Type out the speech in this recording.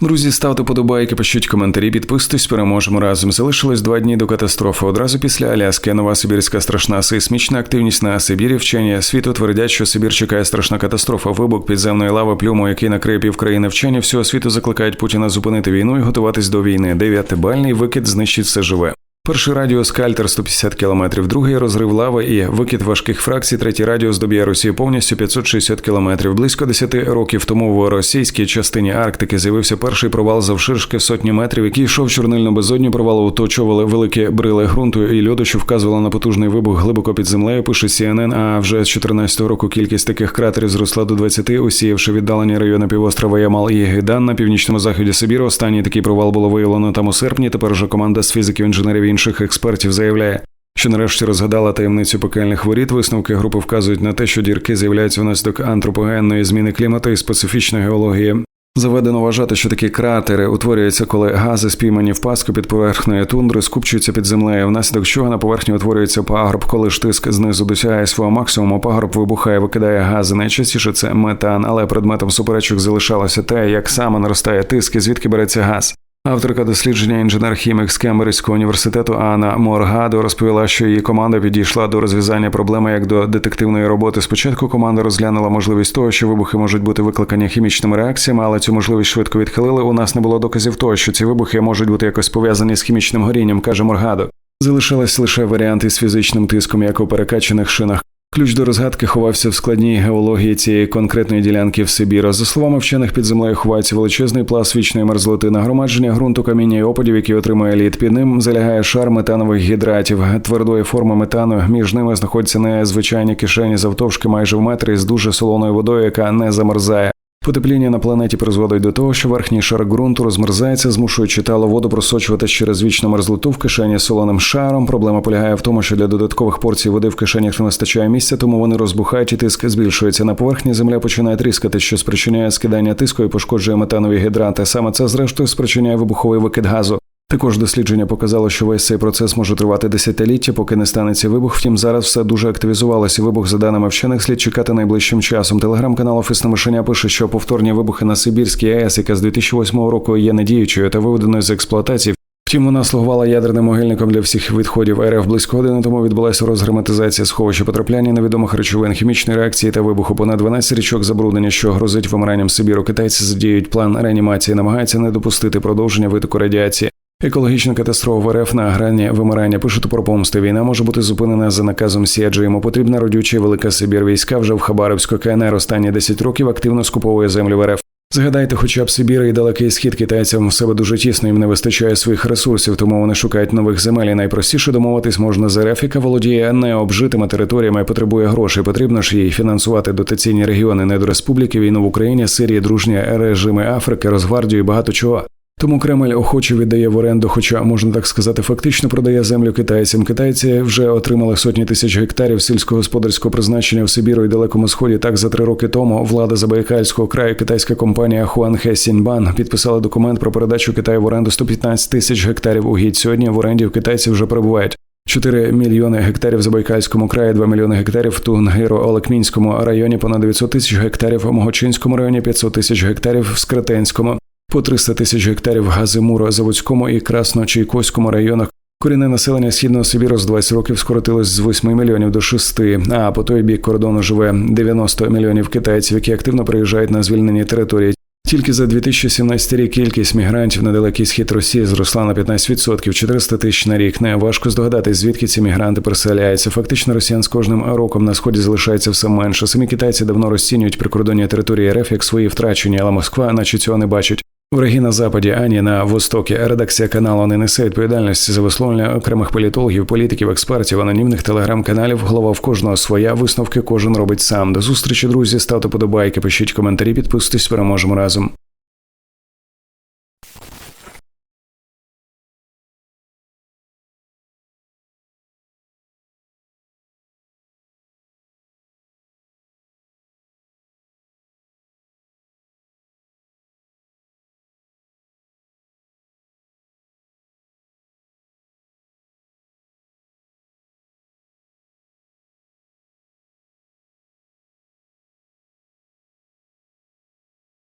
Друзі, ставте подобайки, пишіть коментарі, підписуйтесь, переможемо разом. Залишилось два дні до катастрофи. Одразу після Аляски нова Сибірська страшна сейсмічна активність на Сибірі. Вчені світу твердять, що Сибір чекає страшна катастрофа. Вибух підземної лави плюму, який накриє півкраїни вчені всього світу закликають Путіна зупинити війну і готуватись до війни. Дев'ятибальний викид знищить все живе. Перший радіус Кальтер 150 км, другий розрив лави і викид важких фракцій. Третій радіус доб'є Росію повністю 560 км. Близько 10 років тому в російській частині Арктики з'явився перший провал завширшки сотні метрів, який йшов чорнильно безодні провалу, оточували великі брили ґрунту і льоду, що вказувало на потужний вибух глибоко під землею. Пише CNN, А вже з 14 року кількість таких кратерів зросла до 20, усіявши віддалені райони півострова Ямал і Гидан на північному заході Сибіру. Останній такий провал було виявлено там у серпні. Тепер вже команда з фізиків інженерів інших експертів заявляє, що нарешті розгадала таємницю пекельних воріт. Висновки групи вказують на те, що дірки з'являються внаслідок антропогенної зміни клімату і специфічної геології. Заведено вважати, що такі кратери утворюються, коли гази, спіймані в паску під поверхнею тундри, скупчуються під землею, внаслідок чого на поверхні утворюється пагорб, коли ж тиск знизу досягає свого максимуму, пагорб вибухає, викидає гази. Найчастіше це метан, але предметом суперечок залишалося те, як саме наростає тиск і звідки береться газ. Авторка дослідження інженер-хімік з Кембриджського університету Анна Моргадо розповіла, що її команда підійшла до розв'язання проблеми як до детективної роботи. Спочатку команда розглянула можливість того, що вибухи можуть бути викликані хімічними реакціями, але цю можливість швидко відхилили. У нас не було доказів того, що ці вибухи можуть бути якось пов'язані з хімічним горінням, каже Моргадо. Залишились лише варіанти з фізичним тиском, як у перекачаних шинах. Ключ до розгадки ховався в складній геології цієї конкретної ділянки в Сибіра. За словами вчених, під землею ховається величезний пласт вічної мерзлоти, нагромадження ґрунту каміння і опадів, які отримує лід. Під ним залягає шар метанових гідратів, твердої форми метану. Між ними знаходяться незвичайні кишені завтовшки майже в метрі з дуже солоною водою, яка не замерзає. Потепління на планеті призводить до того, що верхній шар ґрунту розмерзається, змушуючи тало воду просочувати через вічну мерзлоту в кишені солоним шаром. Проблема полягає в тому, що для додаткових порцій води в кишенях не вистачає місця, тому вони розбухають і тиск збільшується. На поверхні земля починає тріскати, що спричиняє скидання тиску і пошкоджує метанові гідранти. Саме це, зрештою, спричиняє вибуховий викид газу. Також дослідження показало, що весь цей процес може тривати десятиліття, поки не станеться вибух. Втім, зараз все дуже активізувалося. Вибух, за даними вчених, слід чекати найближчим часом. Телеграм-канал Офісне Мишеня пише, що повторні вибухи на Сибірській АЕС, яка з 2008 року є недіючою та виведеною з експлуатації. Втім, вона слугувала ядерним могильником для всіх відходів РФ. Близько години тому відбулася розгерметизація сховища потрапляння невідомих речовин, хімічної реакції та вибуху. Понад 12 річок забруднення, що грозить вимиранням Сибіру. Китайці задіють план реанімації, намагаються не допустити продовження витоку радіації. Екологічна катастрофа в РФ на грані вимирання пишуть про помсти. Війна може бути зупинена за наказом Сіаджо. Йому потрібна родюча велика Сибір. Війська вже в Хабаровську КНР останні 10 років активно скуповує землю в РФ. Згадайте, хоча б Сибір і далекий схід китайцям в себе дуже тісно їм не вистачає своїх ресурсів, тому вони шукають нових земель. І Найпростіше домовитись можна з РФ, яка володіє необжитими територіями потребує грошей. Потрібно ж їй фінансувати дотаційні регіони недореспубліки, війну в Україні, Сирії, дружні режими Африки, Розгвардію і багато чого. Тому Кремль охоче віддає в оренду, хоча можна так сказати, фактично продає землю китайцям. Китайці вже отримали сотні тисяч гектарів сільськогосподарського призначення в Сибіру і далекому сході. Так за три роки тому влада Забайкальського краю китайська компанія Хуанхе Сіньбан підписала документ про передачу Китаю в оренду 115 тисяч гектарів угідь. Сьогодні в оренді в китайців вже перебувають. 4 мільйони гектарів в Забайкальському краї, 2 мільйони гектарів в Тунгиро-Олекмінському районі, понад 900 тисяч гектарів в Могочинському районі, 500 тисяч гектарів в Скретенському по 300 тисяч гектарів в Газимуро, Заводському і Красно-Чайковському районах. Корінне населення східного Сибіру з 20 років скоротилось з 8 мільйонів до 6, а по той бік кордону живе 90 мільйонів китайців, які активно приїжджають на звільнені території. Тільки за 2017 рік кількість мігрантів на далекий схід Росії зросла на 15%, 400 тисяч на рік. Не важко здогадатись, звідки ці мігранти переселяються. Фактично, росіян з кожним роком на сході залишається все менше. Самі китайці давно розцінюють прикордонні території РФ як свої втрачені, але Москва, наче цього не бачить. Враги на западі, ані на востокі. Редакція каналу не несе відповідальності за висловлення окремих політологів, політиків, експертів, анонімних телеграм-каналів. Голова в кожного своя висновки кожен робить сам. До зустрічі, друзі. Ставте подобайки, пишіть коментарі, підписуйтесь, переможемо разом.